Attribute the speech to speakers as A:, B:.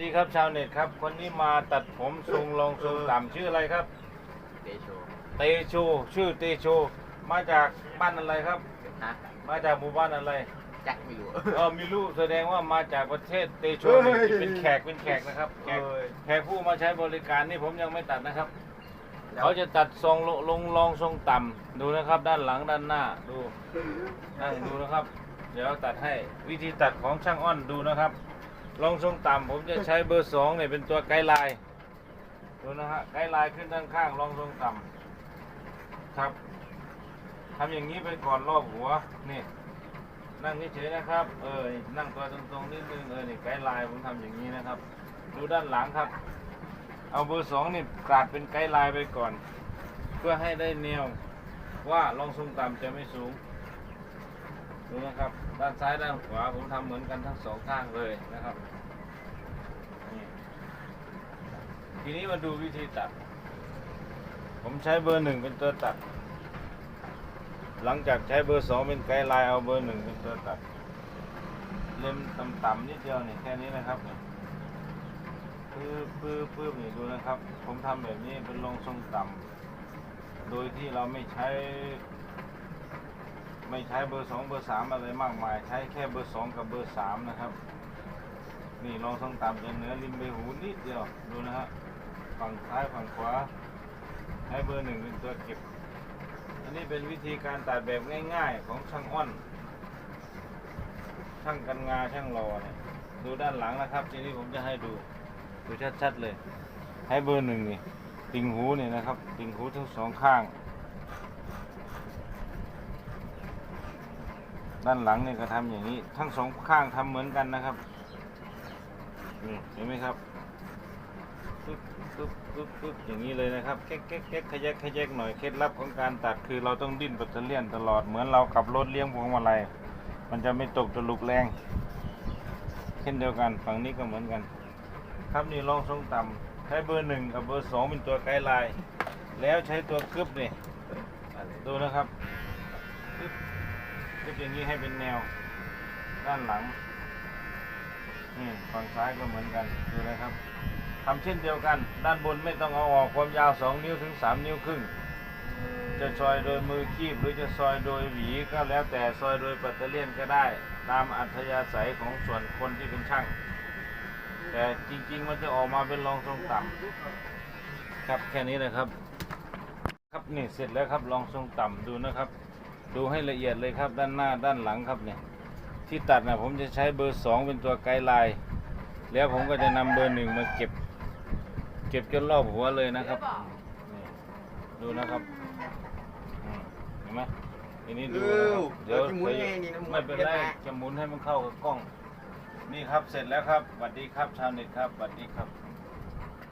A: ดีครับชาวเน็ตครับ คนนี้มาตัดผมทรงลองทรงต่ำชื่ออะไรครับ
B: เตโช
A: เตโชชื่อเตโชมาจากบ้านอะไรครับ
B: ฮะ
A: มาจากหมู่บ้านอะไร
B: จักไม่รู้
A: เออมีลูกแสดงว่ามาจากประเทศเตโชนี่เป็นแขกเป็นแขกนะครับแขกแขกผู้มาใช้บริการนี่ผมยังไม่ตัดนะครับเขาจะตัดทรงลงลงลองทรงต่ำดูนะครับ ด้านหลังด้านหน้าดูนั่งดูนะครับ เดี๋ยวตัดให้วิธีตัดของช่างอ้อนดูนะครับ ลองทรงต่ำผมจะใช้เบอร์สองเนี่ยเป็นตัวไกด์ไลน์ดูนะฮะไกด์ไลน์ขึ้นด้านข้างลองทรงต่ำครับทำอย่างนี้ไปก่อนรอบหัวนี่นั่งเฉยๆนะครับ เออ นั่งตัวตรงๆนิดนึง เออ นี่ไกด์ไลน์ผมทำอย่างนี้นะครับ ดูด้านหลังครับ เอาเบอร์สองนี่กาดเป็นไกด์ไลน์ไปก่อน เพื่อให้ได้แนวว่าลองทรงต่ำจะไม่สูง ดูนะครับ ด้านซ้ายด้านขวาผมทำเหมือนกันทั้งสองข้างเลยนะครับนี่ทีนี้มาดูวิธีตัด ผมใช้เบอร์หนึ่งเป็นตัวตัด หลังจากใช้เบอร์สองเป็นไกด์ไลน์เอาเบอร์หนึ่งเป็นตัวตัด เล่มต่ำๆนิดเดียวนี่แค่นี้นะครับนี่ปื้อปื้อปื้อนี่ดูนะครับ ผมทำแบบนี้เป็นลงทรงต่ำโดยที่เราไม่ใช้ ไม่ใช้เบอร์สองเบอร์สามอะไรมากมาย ใช้แค่เบอร์สองกับเบอร์สามนะครับ นี่ลองทรงต่ำจะเหนือริมใบหูนิดเดียวดูนะฮะฝั่งซ้ายฝั่งขวาใช้เบอร์หนึ่งเป็นตัวเก็บ อันนี้เป็นวิธีการตัดแบบง่ายๆ ของช่างอ้อน ช่างกันงาช่างรอเนี่ยดูด้านหลังนะครับ ทีนี้ผมจะให้ดูดูชัดๆเลย ให้เบอร์หนึ่งนี่ติ่งหูเนี่ยนะครับ ติ่งหูทั้งสองข้าง ด้านหลังเนี่ยก็ทำอย่างนี้ ทั้งสองข้างทำเหมือนกันนะครับนี่เห็นไหมครับปึ๊บปึ๊บปึ๊บปึ๊บอย่างนี้เลยนะครับแก๊กแก๊กแก๊กขยักขยักหน่อยเคล็ดลับของการตัดคือเราต้องดิ้นปัตเตอร์เลียนตลอดเหมือนเราขับรถเลี้ยงพวงมาลัยมันจะไม่ตกตะลุกแรง เช่นเดียวกันฝั่งนี้ก็เหมือนกัน ครับนี่ลองทรงต่ำใช้เบอร์หนึ่งกับเบอร์สองเป็นตัวไกด์ไลน์แล้วใช้ตัวกึบนี่ดูนะครับกึบ กึบอย่างนี้ให้เป็นแนว ด้านหลังนี่ฝั่งซ้ายก็เหมือนกันดูนะครับทำเช่นเดียวกัน ด้านบนไม่ต้องเอาออกความยาวสองนิ้วถึงสามนิ้วครึ่ง จะซอยโดยมือคีบหรือจะซอยโดยหวีก็แล้วแต่ซอยโดยปัตเตเลียนก็ได้ ตามอัธยาศัยของส่วนคนที่เป็นช่าง แต่จริง ๆ มันจะออกมาเป็นรองทรงต่ำครับแค่นี้เลยครับ ครับนี่เสร็จแล้วครับรองทรงต่ำดูนะครับ ดูให้ละเอียดเลยครับด้านหน้าด้านหลังครับเนี่ยที่ตัดนะผมจะใช้เบอร์สองเป็นตัวไกด์ไลน์แล้วผมก็จะนำเบอร์หนึ่งมาเก็บ เก็บจนรอบหัวเลยนะครับนี่ดูนะครับอืมเห็นไหมทีนี้ดูนะครับเดี๋ยวไม่เป็นไรจะหมุนให้มันเข้ากับกล้อง นี่ครับเสร็จแล้วครับสวัสดีครับชาวเน็ตครับสวัสดีครับ